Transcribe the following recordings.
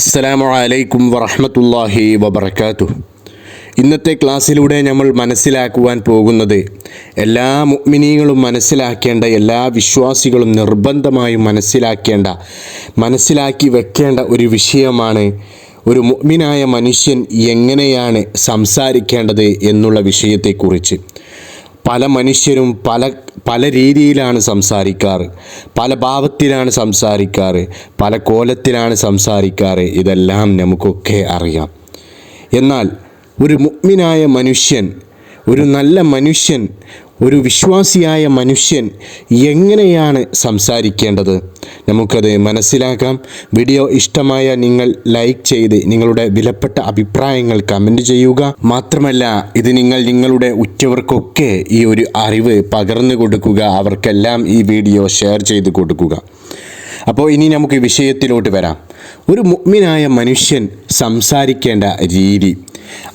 അസ്സലാമു അലൈക്കും വറഹമത്തല്ലാഹി വബർക്കാത്തു ഇന്നത്തെ ക്ലാസ്സിലൂടെ നമ്മൾ മനസ്സിലാക്കുവാൻ പോകുന്നത് എല്ലാ മുഗ്മിനികളും മനസ്സിലാക്കേണ്ട എല്ലാ വിശ്വാസികളും നിർബന്ധമായും മനസ്സിലാക്കേണ്ട മനസ്സിലാക്കി വെക്കേണ്ട ഒരു വിഷയമാണ് ഒരു മുഗ്മിനായ മനുഷ്യൻ എങ്ങനെയാണ് സംസാരിക്കേണ്ടത് എന്നുള്ള വിഷയത്തെക്കുറിച്ച്. പല മനുഷ്യരും പല പല രീതിയിലാണ് സംസാരിക്കാറ്. പല ഭാവത്തിലാണ് സംസാരിക്കാറ്. പല കോലത്തിലാണ് സംസാരിക്കാറ്. ഇതെല്ലാം നമുക്കൊക്കെ അറിയാം. എന്നാൽ ഒരു മുഗ്മിനായ മനുഷ്യൻ ഒരു നല്ല മനുഷ്യൻ ഒരു വിശ്വാസിയായ മനുഷ്യൻ എങ്ങനെയാണ് സംസാരിക്കേണ്ടത്? നമുക്കത് മനസ്സിലാക്കാം. വീഡിയോ ഇഷ്ടമായ നിങ്ങൾ ലൈക്ക് ചെയ്ത് നിങ്ങളുടെ വിലപ്പെട്ട അഭിപ്രായങ്ങൾ കമന്റ് ചെയ്യുക. മാത്രമല്ല ഇത് നിങ്ങൾ നിങ്ങളുടെ ഉറ്റവർക്കൊക്കെ ഈ ഒരു അറിവ് പകർന്നു കൊടുക്കുക. അവർക്കെല്ലാം ഈ വീഡിയോ ഷെയർ ചെയ്ത് കൊടുക്കുക. അപ്പോൾ ഇനി നമുക്ക് വിഷയത്തിലോട്ട് വരാം. ഒരു മുഗ്മിനായ മനുഷ്യൻ സംസാരിക്കേണ്ട രീതി.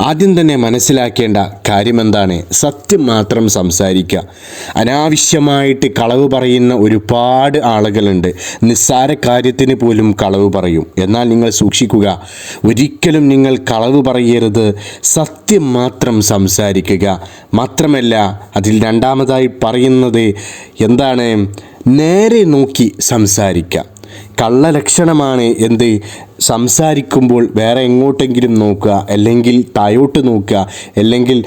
ആദ്യം തന്നെ മനസ്സിലാക്കേണ്ട കാര്യമെന്താണ്? സത്യം മാത്രം സംസാരിക്കുക. അനാവശ്യമായിട്ട് കളവ് പറയുന്ന ഒരുപാട് ആളുകളുണ്ട്. നിസ്സാര കാര്യത്തിന് പോലും കളവ് പറയും. എന്നാൽ നിങ്ങൾ സൂക്ഷിക്കുക ഒരിക്കലും നിങ്ങൾ കളവ് പറയരുത്. സത്യം മാത്രം സംസാരിക്കുക. മാത്രമല്ല അതിൽ രണ്ടാമതായി പറയുന്നത് എന്താണ്? നേരെ നോക്കി സംസാരിക്കുക. കള്ളലക്ഷണമാണ് എന്ത്? സംസാരിക്കുമ്പോൾ വേറെ എങ്ങോട്ടെങ്കിലും നോക്കുക അല്ലെങ്കിൽ താഴോട്ട് നോക്കുക അല്ലെങ്കിൽ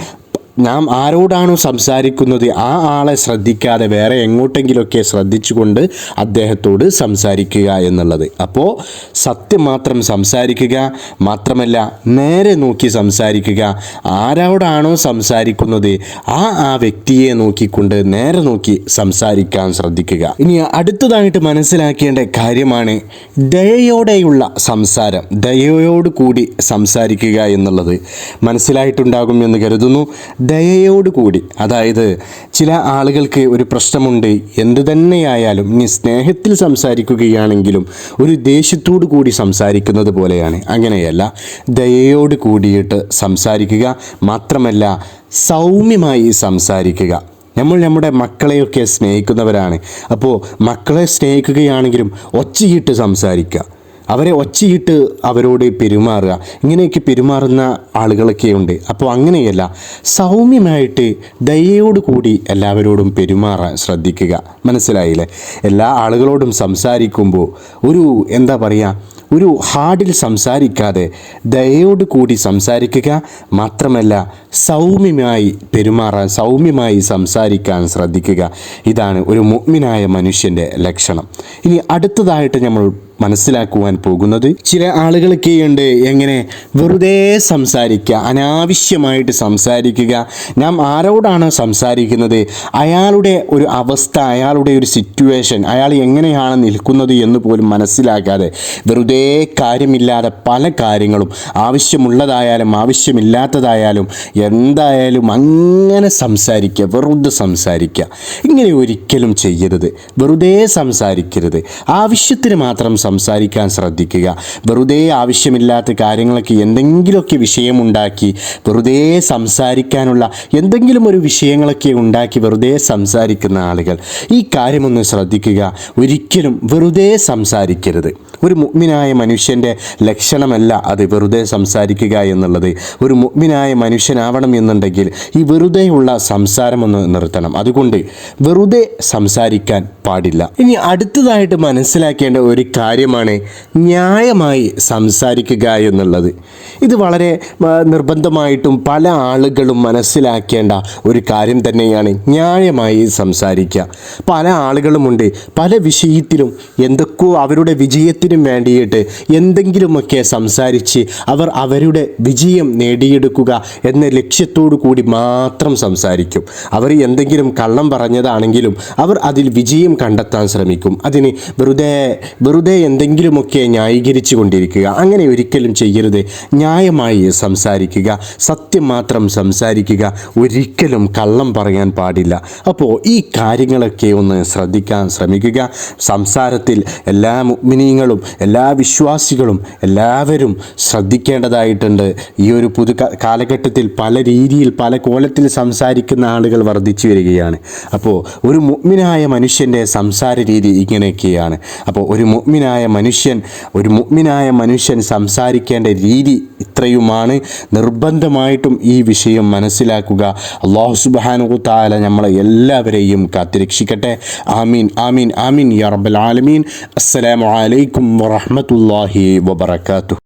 നാം ആരോടാണോ സംസാരിക്കുന്നത്? ആ ആളെ ശ്രദ്ധിക്കാതെ വേറെ എങ്ങോട്ടെങ്കിലുമൊക്കെ ശ്രദ്ധിച്ചുകൊണ്ട് അദ്ദേഹത്തോട് സംസാരിക്കുക എന്നുള്ളത്. അപ്പോൾ സത്യം മാത്രം സംസാരിക്കുക മാത്രമല്ല നേരെ നോക്കി സംസാരിക്കുക. ആരോടാണോ സംസാരിക്കുന്നത്? ആ ആ വ്യക്തിയെ നോക്കിക്കൊണ്ട് നേരെ നോക്കി സംസാരിക്കാൻ ശ്രദ്ധിക്കുക. ഇനി അടുത്തതായിട്ട് മനസ്സിലാക്കേണ്ട കാര്യമാണ് ദയയോടെയുള്ള സംസാരം. ദയയോട് കൂടി സംസാരിക്കുക എന്നുള്ളത് മനസ്സിലായിട്ടുണ്ടാകും എന്ന് കരുതുന്നു. ദയയോട് കൂടി അതായത് ചില ആളുകൾക്ക് ഒരു പ്രശ്നമുണ്ട് എന്തു തന്നെയായാലും ഇനി സ്നേഹത്തിൽ സംസാരിക്കുകയാണെങ്കിലും ഒരു ദേഷ്യത്തോടു കൂടി സംസാരിക്കുന്നത് പോലെയാണ്. അങ്ങനെയല്ല ദയയോട് കൂടിയിട്ട് സംസാരിക്കുക മാത്രമല്ല സൗമ്യമായി സംസാരിക്കുക. നമ്മൾ നമ്മുടെ മക്കളെയൊക്കെ സ്നേഹിക്കുന്നവരാണ്. അപ്പോൾ മക്കളെ സ്നേഹിക്കുകയാണെങ്കിലും ഒച്ചയിട്ട് സംസാരിക്കുക. അവരെ ഒച്ചയിട്ട് അവരോട് പെരുമാറുക. ഇങ്ങനെയൊക്കെ പെരുമാറുന്ന ആളുകളൊക്കെ ഉണ്ട്. അപ്പോൾ അങ്ങനെയല്ല സൗമ്യമായിട്ട് ദയയോട് കൂടി എല്ലാവരോടും പെരുമാറാൻ ശ്രദ്ധിക്കുക. മനസ്സിലായില്ലേ? എല്ലാ ആളുകളോടും സംസാരിക്കുമ്പോൾ ഒരു എന്താ പറയുക ഒരു ഹാർഡിൽ സംസാരിക്കാതെ ദയയോട് കൂടി സംസാരിക്കുക മാത്രമല്ല സൗമ്യമായി പെരുമാറാൻ സൗമ്യമായി സംസാരിക്കാൻ ശ്രദ്ധിക്കുക. ഇതാണ് ഒരു മുഗ്മിനായ മനുഷ്യന്റെ ലക്ഷണം. ഇനി അടുത്തതായിട്ട് നമ്മൾ മനസ്സിലാക്കുവാൻ പോകുന്നത്. ചില ആളുകളൊക്കെയുണ്ട് എങ്ങനെ വെറുതെ സംസാരിക്കുക അനാവശ്യമായിട്ട് സംസാരിക്കുക. നാം ആരോടാണ് സംസാരിക്കുന്നത്? അയാളുടെ ഒരു അവസ്ഥ അയാളുടെ ഒരു സിറ്റുവേഷൻ അയാൾ എങ്ങനെയാണ് നിൽക്കുന്നത് എന്ന് പോലും മനസ്സിലാക്കാതെ വെറുതെ കാര്യമില്ലാതെ പല കാര്യങ്ങളും ആവശ്യമുള്ളതായാലും ആവശ്യമില്ലാത്തതായാലും എന്തായാലും അങ്ങനെ സംസാരിക്കുക വെറുതെ സംസാരിക്കുക. ഇങ്ങനെ ഒരിക്കലും ചെയ്യരുത്. വെറുതെ സംസാരിക്കരുത്. ആവശ്യത്തിന് മാത്രം സംസാരിക്കാൻ ശ്രദ്ധിക്കുക. വെറുതെ ആവശ്യമില്ലാത്ത കാര്യങ്ങളൊക്കെ എന്തെങ്കിലുമൊക്കെ വിഷയമുണ്ടാക്കി വെറുതെ സംസാരിക്കാനുള്ള എന്തെങ്കിലും ഒരു വിഷയങ്ങളൊക്കെ ഉണ്ടാക്കി വെറുതെ സംസാരിക്കുന്ന ആളുകൾ. ഈ കാര്യമൊന്ന് ശ്രദ്ധിക്കുക. ഒരിക്കലും വെറുതെ സംസാരിക്കരുത്. ഒരു മുഗ്മിനായ മനുഷ്യന്റെ ലക്ഷണമല്ല അത് വെറുതെ സംസാരിക്കുക എന്നുള്ളത്. ഒരു മുഗ്മിനായ മനുഷ്യനാവണം എന്നുണ്ടെങ്കിൽ ഈ വെറുതെയുള്ള സംസാരമൊന്ന് നിർത്തണം. അതുകൊണ്ട് വെറുതെ സംസാരിക്കാൻ പാടില്ല. ഇനി അടുത്തതായിട്ട് മനസ്സിലാക്കേണ്ട ഒരു കാര്യമാണ് ന്യായമായി സംസാരിക്കുക എന്നുള്ളത്. ഇത് വളരെ നിർബന്ധമായിട്ടും പല ആളുകളും മനസ്സിലാക്കേണ്ട ഒരു കാര്യം തന്നെയാണ് ന്യായമായി സംസാരിക്കുക. പല ആളുകളുമുണ്ട്. പല വിഷയത്തിലും എന്തൊക്കെയോ അവരുടെ വിജയത്തിനും വേണ്ടിയിട്ട് എന്തെങ്കിലുമൊക്കെ സംസാരിച്ച് അവർ അവരുടെ വിജയം നേടിയെടുക്കുക എന്ന ലക്ഷ്യത്തോടു കൂടി മാത്രം സംസാരിക്കും. അവർ എന്തെങ്കിലും കള്ളം പറഞ്ഞതാണെങ്കിലും അവർ അതിൽ വിജയം കണ്ടെത്താൻ ശ്രമിക്കും. അതിന് വെറുതെ വെറുതെ എന്തെങ്കിലുമൊക്കെ ന്യായീകരിച്ചു കൊണ്ടിരിക്കുക. അങ്ങനെ ഒരിക്കലും ചെയ്യരുത്. ന്യായമായി സംസാരിക്കുക. സത്യം മാത്രം സംസാരിക്കുക. ഒരിക്കലും കള്ളം പറയാൻ പാടില്ല. അപ്പോൾ ഈ കാര്യങ്ങളൊക്കെ ഒന്ന് ശ്രദ്ധിക്കാൻ ശ്രമിക്കുക. സംസാരത്തിൽ എല്ലാ മുഗ്മിനീങ്ങളും മുഅ്മിനീങ്ങളും എല്ലാ വിശ്വാസികളും എല്ലാവരും ശ്രദ്ധിക്കേണ്ടതായിട്ടുണ്ട്. ഈ ഒരു പുതു കാലഘട്ടത്തിൽ പല രീതിയിൽ പല കോലത്തിൽ സംസാരിക്കുന്ന ആളുകൾ വർദ്ധിച്ചു വരികയാണ്. അപ്പോൾ ഒരു മുഗ്മിനായ മനുഷ്യന്റെ സംസാര രീതി ഇങ്ങനെയൊക്കെയാണ്. അപ്പോൾ ഒരു മുഗ്മിനായ മനുഷ്യൻ ഒരു മുഗ്മിനായ മനുഷ്യൻ സംസാരിക്കേണ്ട രീതി ഇത്രയുമാണ്. നിർബന്ധമായിട്ടും ഈ വിഷയം മനസ്സിലാക്കുക. അള്ളാഹു സുബാനു താല നമ്മളെ എല്ലാവരെയും കാത്തിരക്ഷിക്കട്ടെ. ആമീൻ ആമീൻ ആമീൻ. യാ റബ്ബൽ ആലമീൻ. അസ്സലാമു അലൈക്കും ورحمة الله وبركاته.